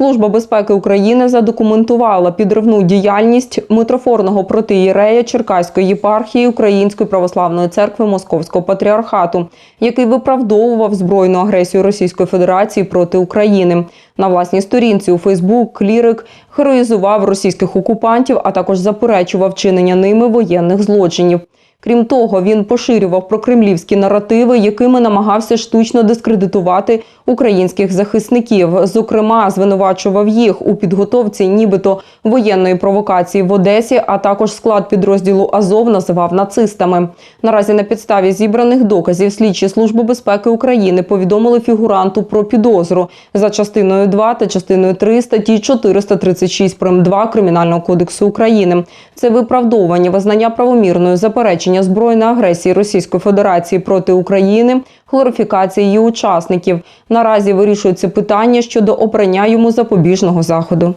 Служба безпеки України задокументувала підривну діяльність митрофорного протиєрея Черкаської єпархії Української православної церкви Московського патріархату, який виправдовував збройну агресію Російської Федерації проти України. На власній сторінці у Фейсбук клірик героїзував російських окупантів, а також заперечував чинення ними воєнних злочинів. Крім того, він поширював прокремлівські наративи, якими намагався штучно дискредитувати українських захисників. Зокрема, звинувачував їх у підготовці, нібито воєнної провокації в Одесі, а також склад підрозділу Азов називав нацистами. Наразі на підставі зібраних доказів слідчі служби безпеки України повідомили фігуранту про підозру за частиною 2 та частиною 3 статті 436 прим. 2 Кримінального кодексу України. Це виправдовування визнання правомірною заперечення збройної агресії Російської Федерації проти України, хлорифікації її учасників. Наразі вирішується питання щодо обрання йому запобіжного заходу.